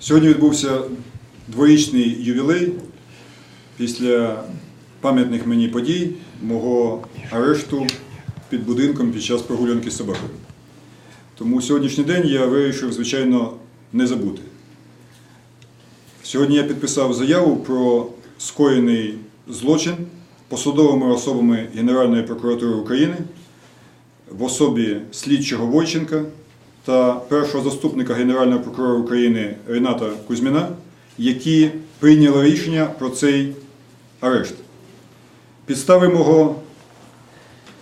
Сьогодні відбувся дворічний ювілей після пам'ятних мені подій мого арешту під будинком під час прогулянки з собакою. Тому сьогоднішній день я вирішив, звичайно, не забути. Сьогодні я підписав заяву про скоєний злочин посадовими особами Генеральної прокуратури України в особі слідчого Войченка та першого заступника Генерального прокурора України Рената Кузьміна, які прийняли рішення про цей арешт. Підстави мого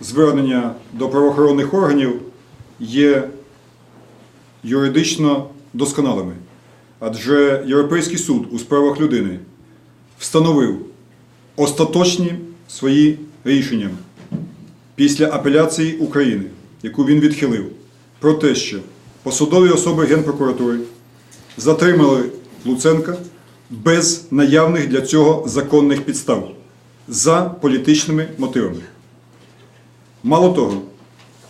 звернення до правоохоронних органів є юридично досконалими, адже Європейський суд у справах людини встановив остаточні свої рішення після апеляції України, яку він відхилив, про те, що посадові особи Генпрокуратури затримали Луценка без наявних для цього законних підстав за політичними мотивами. Мало того,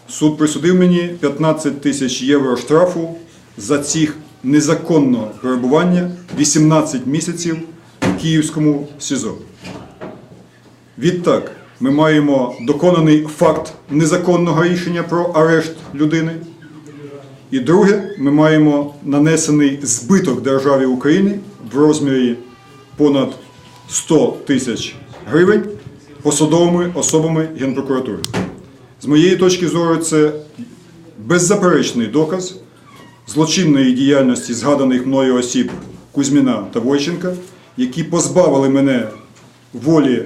суд присудив мені 15 тисяч євро штрафу за цих незаконного перебування 18 місяців в Київському СІЗО. Відтак, ми маємо доконаний факт незаконного рішення про арешт людини. І друге, ми маємо нанесений збиток державі України в розмірі понад 100 тисяч гривень посадовими особами Генпрокуратури. З моєї точки зору, це беззаперечний доказ злочинної діяльності згаданих мною осіб Кузьміна та Войченка, які позбавили мене волі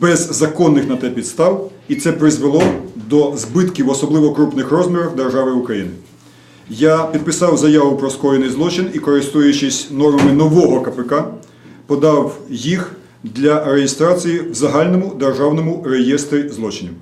без законних на те підстав, і це призвело до збитків, особливо крупних розмірах держави України. Я підписав заяву про скоєний злочин і, користуючись нормами нового КПК, подав їх для реєстрації в загальному державному реєстрі злочинів.